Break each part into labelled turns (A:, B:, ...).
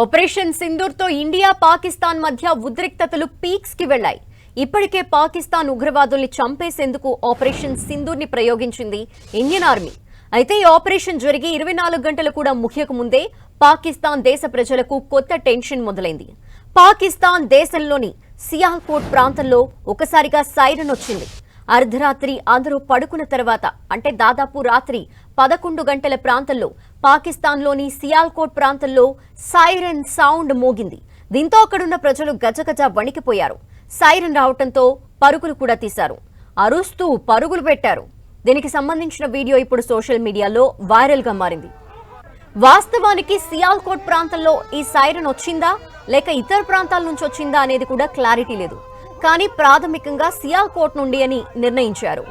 A: Operation సింధూర్తో India Pakistan మధ్య ఉద్రిక్తతలు పీక్స్కి వెళ్ళాయి ఇప్పటికే పాకిస్తాన్ ఉగ్రవాదుల్ని చంపేసేందుకు ఆపరేషన్ సింధూర్ని ప్రయోగించింది ఇండియన్ ఆర్మీ. అయితే ఈ ఆపరేషన్ జరిగి ఇరవై నాలుగు గంటలు కూడా ముఖ్యకు ముందే పాకిస్తాన్ దేశ ప్రజలకు కొత్త టెన్షన్ మొదలైంది. పాకిస్తాన్ దేశంలోని సియాల్కోట్ ప్రాంతంలో ఒకసారిగా సైరన్ వచ్చింది. అర్ధరాత్రి అందరూ పడుకున్న తర్వాత అంటే దాదాపు రాత్రి పదకొండు గంటల ప్రాంతంలో పాకిస్తాన్లోని సియాల్కోట్ ప్రాంతంలో సైరన్ సౌండ్ మోగింది. దీంతో అక్కడున్న ప్రజలు గజగజ వణికిపోయారు. సైరన్ రావటంతో పరుగులు కూడా తీశారు. అరుస్తూ పరుగులు పెట్టారు. దీనికి సంబంధించిన వీడియో ఇప్పుడు సోషల్ మీడియాలో వైరల్గా మారింది. వాస్తవానికి సియాల్కోట్ ప్రాంతంలో ఈ సైరన్ వచ్చిందా లేక ఇతర ప్రాంతాల నుంచి వచ్చిందా అనేది కూడా క్లారిటీ లేదు. కానీ ప్రాథమికంగా సియాల్కోట్ నుండి అని నిర్ణయించారు.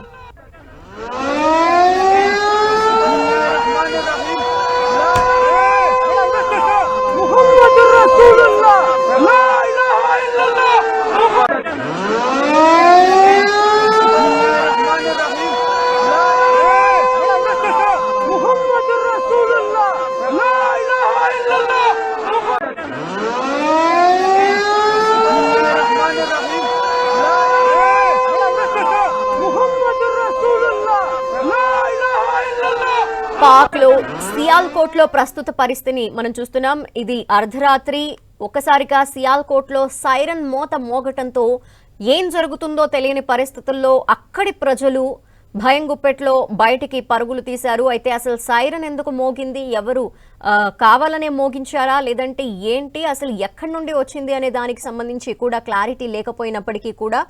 A: పాక్లో సియాల్కోట్లో ప్రస్తుత పరిస్థితిని మనం చూస్తున్నాం. ఇది అర్ధరాత్రి. ఒక్కసారిగా సియాల్కోట్లో సైరన్ మోత మోగటంతో ఏం జరుగుతుందో తెలియని పరిస్థితుల్లో అక్కడి ప్రజలు భయం గుప్పెట్లో బయటికి పరుగులు తీశారు. అయితే అసలు సైరన్ ఎందుకు మోగింది? ఎవరు కావాలనే మోగించారా? లేదంటే ఏంటి? అసలు ఎక్కడి నుండి వచ్చింది అనే దానికి సంబంధించి కూడా క్లారిటీ లేకపోయినప్పటికీ కూడా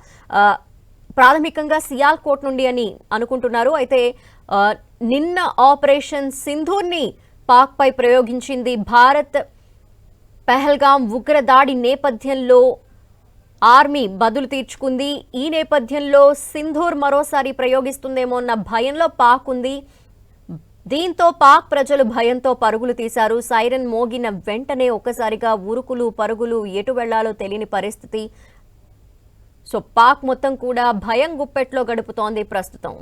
A: ప్రాథమికంగా సియాల్ కోట్ నుండి అని అనుకుంటున్నారు. అయితే నిన్న ఆపరేషన్ సింధూర్ని పాక్పై ప్రయోగించింది భారత్. పెహల్గాం ఉగ్రదాడి నేపథ్యంలో ఆర్మీ బదులు తీర్చుకుంది. ఈ నేపథ్యంలో సింధూర్ మరోసారి ప్రయోగిస్తుందేమో అన్న భయంలో పాక్ ఉంది. దీంతో పాక్ ప్రజలు భయంతో పరుగులు తీశారు. సైరన్ మోగిన వెంటనే ఒక్కసారిగా ఉరుకులు పరుగులు ఎటు వెళ్ళాలో తెలియని పరిస్థితి. సో పాక్ మొత్తం కూడా భయం గుప్పెట్లో గడుపుతోంది ప్రస్తుతం.